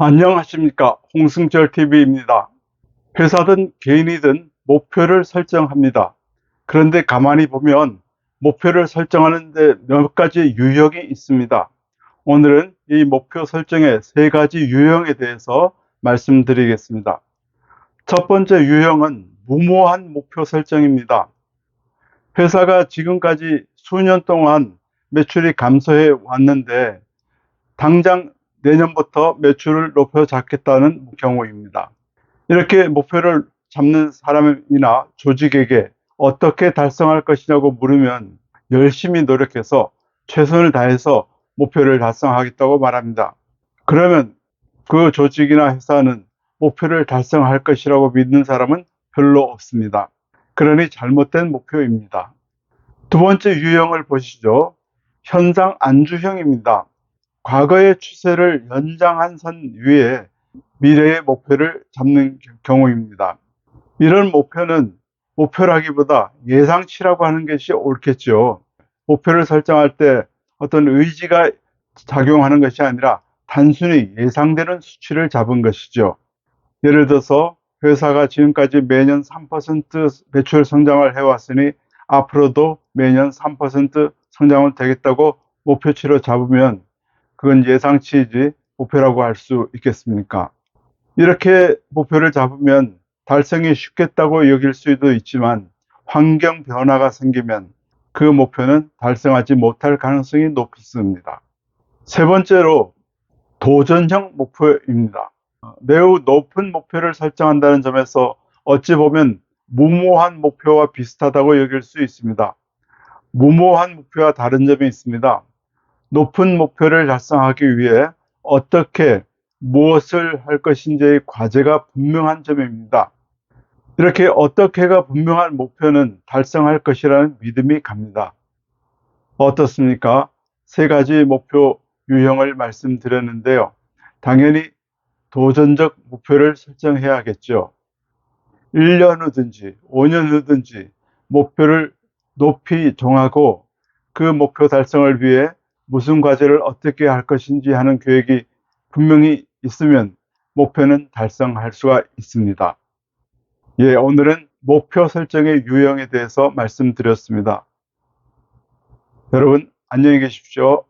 안녕하십니까 홍승철 TV입니다. 회사든 개인이든 목표를 설정합니다. 그런데 가만히 보면 목표를 설정하는데 몇 가지 유형이 있습니다. 오늘은 이 목표 설정의 세 가지 유형에 대해서 말씀드리겠습니다. 첫 번째 유형은 무모한 목표 설정입니다. 회사가 지금까지 수년 동안 매출이 감소해 왔는데 당장 내년부터 매출을 높여 잡겠다는 경우입니다. 이렇게 목표를 잡는 사람이나 조직에게 어떻게 달성할 것이냐고 물으면 열심히 노력해서 최선을 다해서 목표를 달성하겠다고 말합니다. 그러면 그 조직이나 회사는 목표를 달성할 것이라고 믿는 사람은 별로 없습니다. 그러니 잘못된 목표입니다. 두 번째 유형을 보시죠. 현상 안주형입니다. 과거의 추세를 연장한 선 위에 미래의 목표를 잡는 경우입니다. 이런 목표는 목표라기보다 예상치라고 하는 것이 옳겠죠. 목표를 설정할 때 어떤 의지가 작용하는 것이 아니라 단순히 예상되는 수치를 잡은 것이죠. 예를 들어서 회사가 지금까지 매년 3% 매출 성장을 해왔으니 앞으로도 매년 3% 성장은 되겠다고 목표치로 잡으면 그건 예상치이지 목표라고 할 수 있겠습니까? 이렇게 목표를 잡으면 달성이 쉽겠다고 여길 수도 있지만 환경 변화가 생기면 그 목표는 달성하지 못할 가능성이 높습니다. 세 번째로 도전형 목표입니다. 매우 높은 목표를 설정한다는 점에서 어찌 보면 무모한 목표와 비슷하다고 여길 수 있습니다. 무모한 목표와 다른 점이 있습니다. 높은 목표를 달성하기 위해 어떻게 무엇을 할 것인지의 과제가 분명한 점입니다. 이렇게 어떻게가 분명한 목표는 달성할 것이라는 믿음이 갑니다. 어떻습니까? 세 가지 목표 유형을 말씀드렸는데요. 당연히 도전적 목표를 설정해야겠죠. 1년 후든지 5년 후든지 목표를 높이 정하고 그 목표 달성을 위해 무슨 과제를 어떻게 할 것인지 하는 계획이 분명히 있으면 목표는 달성할 수가 있습니다. 예, 오늘은 목표 설정의 유형에 대해서 말씀드렸습니다. 여러분, 안녕히 계십시오.